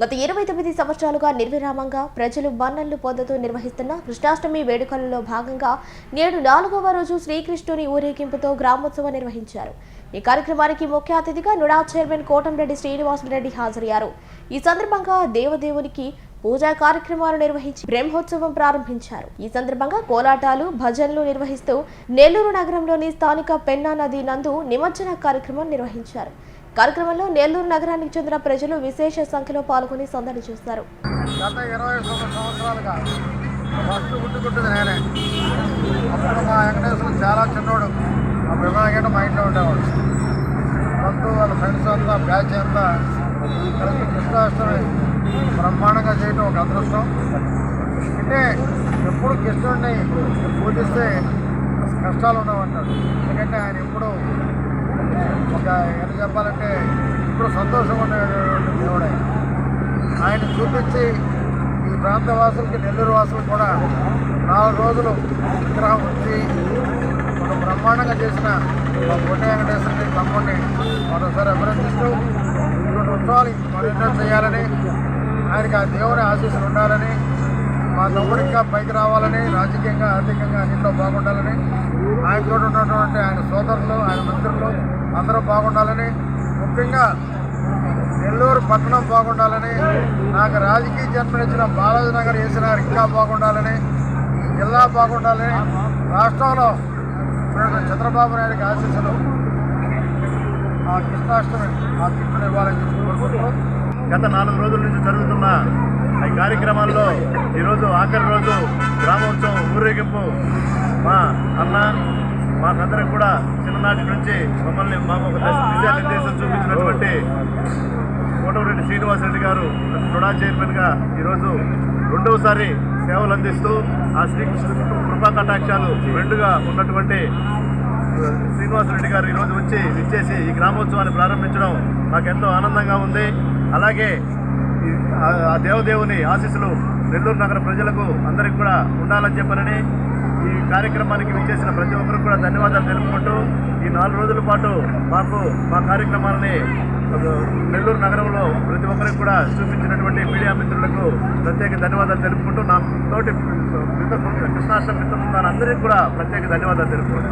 గత ఇరవై తొమ్మిది సంవత్సరాలుగా నిర్విరామంగా ప్రజలు మన్నళ్ళు పొందుతూ నిర్వహిస్తున్న కృష్ణాష్టమి వేడుకలలో భాగంగా నేడు నాలుగవ రోజు శ్రీకృష్ణుని ఊరేగింపుతో గ్రామోత్సవం నిర్వహించారు. ఈ కార్యక్రమానికి ముఖ్య అతిథిగా నుడా చైర్మన్ కోటంరెడ్డి శ్రీనివాసరెడ్డి హాజరయ్యారు. ఈ సందర్భంగా దేవదేవునికి పూజా కార్యక్రమాలు నిర్వహించి బ్రహ్మోత్సవం ప్రారంభించారు. ఈ సందర్భంగా కోలాటాలు భజనలు నిర్వహిస్తూ నెల్లూరు నగరంలోని స్థానిక పెన్నా నది నందు నిమజ్జన కార్యక్రమం నిర్వహించారు. కార్యక్రమంలో నెల్లూరు నగరానికి చెందిన ప్రజలు విశేష సంఖ్యలో పాల్గొని సందడి చేశారు. గత ఇరవై తొమ్మిది సంవత్సరాలుగా ఫస్ట్ గుర్తుకుంటుంది నేనే. అప్పుడు మా వెంకటేశ్వరం చాలా చిన్నోడు. ఆ విభాగం మా ఇంట్లో ఉండేవాడు. మొత్తం వాళ్ళ ఫ్రెండ్స్ అంతా బ్యాచ్ అంతా కలిసి కృష్ణాష్టమి బ్రహ్మాండంగా చేయటం ఒక అదృష్టం. అంటే ఎప్పుడు కృష్ణుడిని పూజిస్తే కష్టాలు ఉండవంటాడు ఎందుకంటే ఆయన ఎప్పుడు ఒక ఎంత చెప్పాలంటే ఇప్పుడు సంతోషంగా ఉండేటువంటి దేవుడే. ఆయన చూపించి ఈ ప్రాంత వాసులకి నెల్లూరు వాసులు కూడా నాలుగు రోజులు విగ్రహం ఉంచి ఒక బ్రహ్మాండంగా చేసిన మా పొట్టి వెంకటేశ్వరుని తమ్ముడిని మరోసారి అభినందిస్తూ ఇటువంటి ఉత్సవాలు మరెన్నో చేయాలని ఆయనకి ఆ దేవుని ఆశీస్సులు ఉండాలని మా తమ్ముడు ఇంకా పైకి రావాలని రాజకీయంగా ఆర్థికంగా అన్నింటిలో బాగుండాలని ఆయనతో ఉన్నటువంటి ఆయన సోదరులు ఆయన మిత్రులు అందరూ బాగుండాలని ముఖ్యంగా నెల్లూరు పట్టణం బాగుండాలని నాకు రాజకీయ జన్మనిచ్చిన బాలాజీ నగర్ వేసిన ఇంకా బాగుండాలని ఈ జిల్లా బాగుండాలని రాష్ట్రంలో చంద్రబాబు నాయుడికి ఆశీస్సులు ఆ కృష్ణాష్టమి ఆ కృష్ణుడు ఇవ్వాలని కోరుకుంటూ గత నాలుగు రోజుల నుంచి జరుగుతున్న ఈ కార్యక్రమాల్లో ఈరోజు ఆఖరి రోజు గ్రామోత్సవం ఊరేగింపు మా అన్న మాకందరికి కూడా చిన్ననాటి నుంచి మమ్మల్ని మాకు ఒక దిశానిర్దేశం చూపించినటువంటి కోటమిరెడ్డి శ్రీనివాసరెడ్డి గారు రుడా చైర్మన్గా ఈరోజు రెండవసారి సేవలు అందిస్తూ ఆ శ్రీకృష్ణుడు కృపా కటాక్షాలు రెండుగా ఉన్నటువంటి శ్రీనివాసరెడ్డి గారు ఈరోజు వచ్చి విచ్చేసి ఈ గ్రామోత్సవాన్ని ప్రారంభించడం మాకెంతో ఆనందంగా ఉంది. అలాగే ఈ- ఆ- ఆ దేవదేవుని ఆశీస్సులు నెల్లూరు నగర ప్రజలకు అందరికి కూడా ఉండాలని చెప్పనని ఈ కార్యక్రమానికి విచ్చేసిన ప్రతి ఒక్కరికి కూడా ధన్యవాదాలు తెలుపుకుంటూ ఈ నాలుగు రోజుల పాటు మాకు మా కార్యక్రమాలని నెల్లూరు నగరంలో ప్రతి ఒక్కరికి కూడా చూపించినటువంటి మీడియా మిత్రులకు ప్రత్యేక ధన్యవాదాలు తెలుపుకుంటూ నా తోటి మిత్ర కృష్ణాష్టమి మిత్రులు అందరికీ కూడా ప్రత్యేక ధన్యవాదాలు తెలుపుకుంటూ